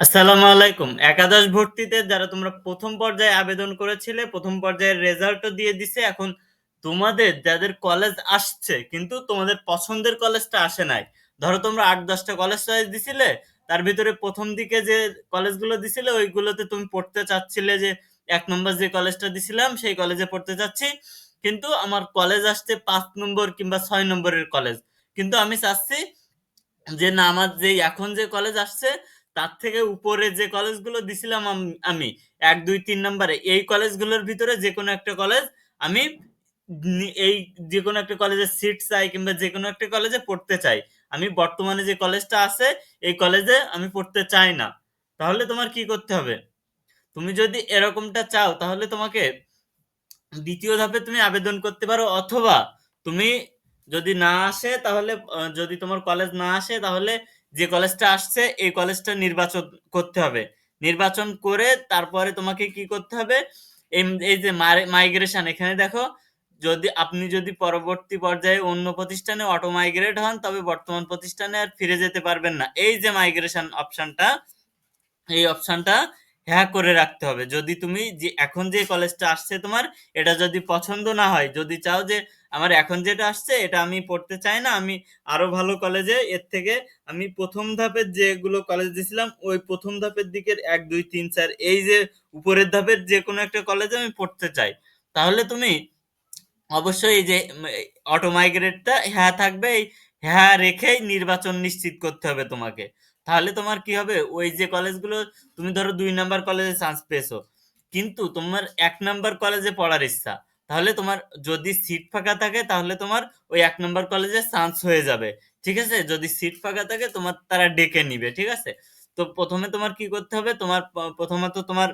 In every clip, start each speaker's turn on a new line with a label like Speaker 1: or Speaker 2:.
Speaker 1: আসসালামু আলাইকুম। একাদশ ভর্তিতে যারা তোমরা প্রথম পর্যায়ে আবেদন করেছিলে, প্রথম পর্যায়ের রেজাল্টও দিয়ে দিছে। এখন তোমাদের যাদের কলেজ আসছে কিন্তু তোমাদের পছন্দের কলেজটা আসে নাই। ধরো তোমরা ৮-১০ টা কলেজ চয়েস দিছিলে, তার ভিতরে প্রথম দিকে যে কলেজগুলো দিছিলে ওইগুলোতে তুমি পড়তে চাচ্ছিলে যে এক নম্বর যে কলেজটা দিছিলাম সেই কলেজে পড়তে চাচ্ছি। কিন্তু আমার কলেজ আসছে পাঁচ নম্বর কিংবা ছয় নম্বরের কলেজ। কিন্তু আমি চাচ্ছি যে না আমার যেই এখন যে কলেজ আসছে তার থেকে উপরে যে কলেজগুলো দিছিলাম আমি ১, ২, ৩ নাম্বারে এই কলেজগুলোর ভিতরে যে কোনো একটা কলেজ আমি এই যে কোনো একটা কলেজে সিট চাই কিংবা যে কোনো একটা কলেজে পড়তে চাই। আমি বর্তমানে যে কলেজটা আছে এই কলেজে আমি পড়তে চাই না। তাহলে তোমার কি করতে হবে? তুমি যদি এরকমটা চাও তাহলে তোমাকে দ্বিতীয় ধাপে তুমি আবেদন করতে পারো অথবা তুমি যদি না আসে তাহলে যদি তোমার কলেজ না আসে তাহলে যে কলেজটা আসছে এই কলেজটা নির্বাচন করতে হবে। নির্বাচন করে তারপরে তোমাকে কি করতে হবে? এই যে মাইগ্রেশন এখানে দেখো যদি আপনি যদি পরবর্তী পর্যায়ে অন্য প্রতিষ্ঠানে অটো মাইগ্রেট হন তবে বর্তমান প্রতিষ্ঠানে আর ফিরে যেতে পারবেন না। এই যে মাইগ্রেশন অপশনটা, এই অপশনটা হ্যাঁ করে রাখতে হবে। যদি তুমি যে এখন যে কলেজটা আসছে তোমার এটা যদি পছন্দ না হয়, যদি চাও যে আমার এখন যেটা আসছে এটা আমি পড়তে চাই না, আমি আরও ভালো কলেজে এর থেকে আমি প্রথম ধাপের যেগুলো কলেজ দিয়েছিলাম ওই প্রথম ধাপের দিকের ১, ২, ৩, ৪ এই যে উপরের ধাপের যে কোনো একটা কলেজে আমি পড়তে চাই। তাহলে তুমি অবশ্যই যে মে অটো মাইগ্রেটটা হ্যাঁ থাকবে, এই হ্যাঁ রেখেই নির্বাচন নিশ্চিত করতে হবে তোমাকে। তাহলে তোমার কি হবে? ওই যে কলেজগুলো তুমি ধরো দুই নাম্বার কলেজে চান্স পেয়েছ। কিন্তু তোমার এক নাম্বার কলেজে পড়ার ইচ্ছা। তাহলে তোমার যদি সিট ফাঁকা থাকে তাহলে তোমার ওই এক নাম্বার কলেজে চান্স হয়ে যাবে। ঠিক আছে? যদি সিট ফাঁকা থাকে তোমার তারা ডেকে নিবে। ঠিক আছে? তো প্রথমে তোমার কি করতে হবে? তোমার প্রথমত তোমার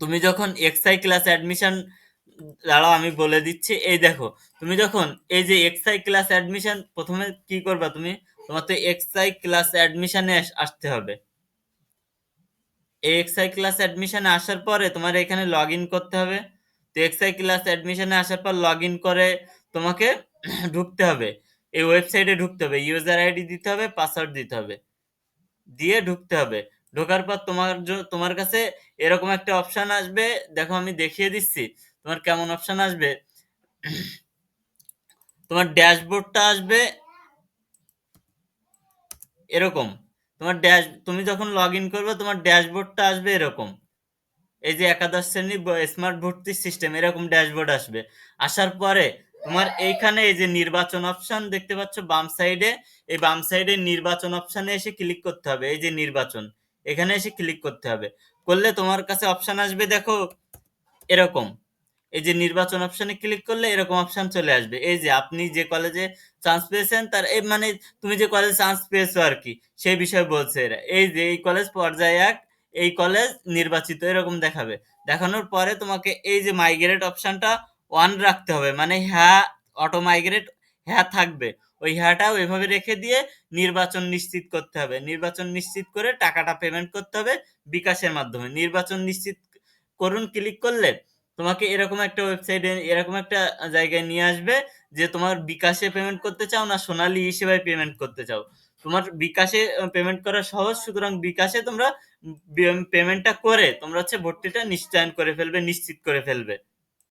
Speaker 1: তুমি যখন এক্সআই ক্লাস অ্যাডমিশন দাঁড়াও আমি বলে দিচ্ছি। এই দেখো, তুমি যখন এই যে এক্সআই ক্লাস অ্যাডমিশন ১ম এ কি করবা তুমি? তোমার তো এক্সআই ক্লাস অ্যাডমিশনে আসতে হবে। এই এক্সআই ক্লাস অ্যাডমিশনে আসার পরে তোমার এখানে লগইন করতে হবে। তো এক্সআই ক্লাস অ্যাডমিশনে আসার পর লগইন করে তোমাকে ঢুকতে হবে। এই ওয়েবসাইটে ঢুকতে হবে। ইউজার আইডি দিতে হবে, পাসওয়ার্ড দিতে হবে। দিয়ে ঢুকতে হবে। ঢোকার পর তোমার তোমার কাছে এরকম একটা অপশান আসবে। দেখো আমি দেখিয়ে দিচ্ছি। তোমার কেমন অপশন আসবে? তোমার ড্যাশবোর্ডটা আসবে এরকম। তোমার ড্যাশ তুমি যখন লগ ইন করবে তোমার ড্যাশবোর্ডটা আসবে এরকম। এই যে একাদশ শ্রেণি স্মার্ট ভর্তি সিস্টেম এরকম ড্যাশবোর্ড আসবে। আসার পরে তোমার এইখানে এই যে নির্বাচন অপশন দেখতে পাচ্ছ বাম সাইডে, এই বাম সাইডে নির্বাচন অপশনে এসে ক্লিক করতে হবে। এই যে নির্বাচন। এখানে এসে ক্লিক করতে হবে। করলে তোমার কাছে অপশন আসবে দেখো এরকম। এই যে নির্বাচন অপশনে ক্লিক করলে এরকম অপশন চলে আসবে। এই যে আপনি যে কলেজে চান্স পেয়েছেন তার এই মানে তুমি যে কলেজে চান্স পেয়েছ আর কি সেই বিষয়ে বলছে এরা। এই যে এই কলেজ পর্যায়ে এক এই কলেজ নির্বাচিত এরকম দেখাবে। দেখানোর পরে তোমাকে এই যে মাইগ্রেট অপশনটা অন রাখতে হবে। মানে হ্যাঁ, অটো মাইগ্রেট হ্যাঁ থাকবে। ওই হ্যাঁটাও এভাবে রেখে দিয়ে নির্বাচন নিশ্চিত করতে হবে। নির্বাচন নিশ্চিত করে টাকাটা পেমেন্ট করতে হবে বিকাশের মাধ্যমে। নির্বাচন নিশ্চিত করুন ক্লিক করলে তোমাকে এরকম একটা ওয়েবসাইটে এরকম একটা জায়গায় নিয়ে আসবে যে তোমার বিকাশে পেমেন্ট করতে চাও না সোনালি ই-সেবায় পেমেন্ট করতে চাও। তোমার বিকাশে পেমেন্ট করা সহজ সুতরাং বিকাশে তোমরা পেমেন্টটা করে তোমরা হচ্ছে ভর্তিটা নিশ্চয়ন করে ফেলবে, নিশ্চিত করে ফেলবে।